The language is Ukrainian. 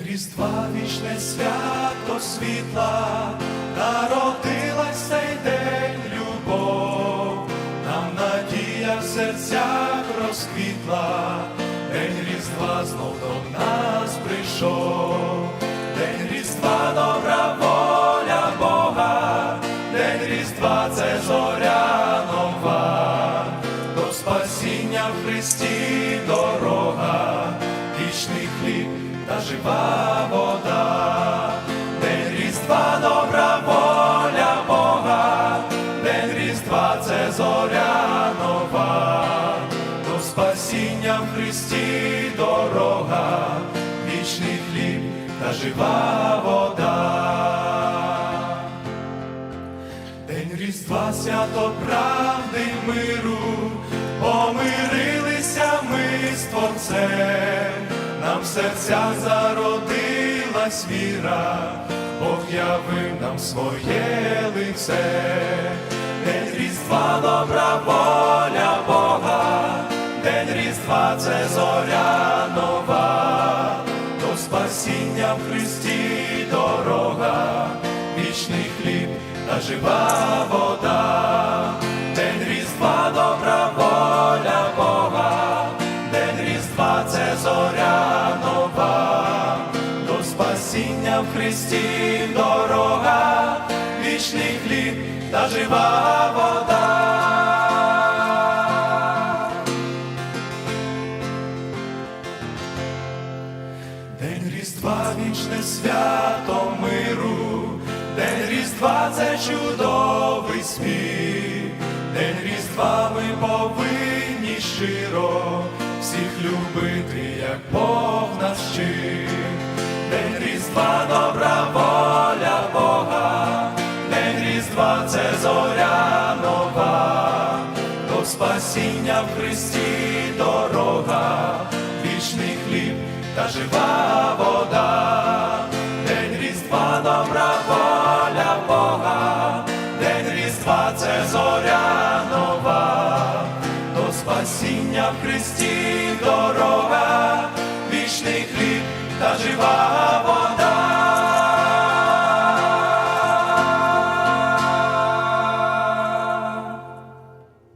Різдва вічне свято світла, народилась цей день любов, нам надія в серцях розквітла, день Різдва знов до нас прийшов, день Різдва добра воля Бога, день Різдва це зоря нова, до спасіння в Христі дорога, вічний хліб та жива вода, день Різдва добра воля Бога, день Різдва це зоря нова, до спасіння в Христі дорога, вічний хліб та жива вода. День Різдва свято правди миру, помирилися ми з Творцем, нам в серцях зародилась віра, Бог явив нам своє лице, День Різдва добра воля Бога, День Різдва це зоря нова, до спасіння в Христі дорога, вічний хліб та жива вода, спасіння в Христі дорога, вічний хліб та жива вода. День Різдва вічне свято миру, День Різдва це чудовий сміх, День Різдва ми повинні щиро всіх любити, як Бог нас вчив. Різдва добра воля Бога, День Різдва це зоря нова, до спасіння в Христі дорога, вічний хліб та жива вода, День Різдва добра воля Бога, День Різдва це зоря нова, до спасіння в Христі дорога, вічний хліб та жива.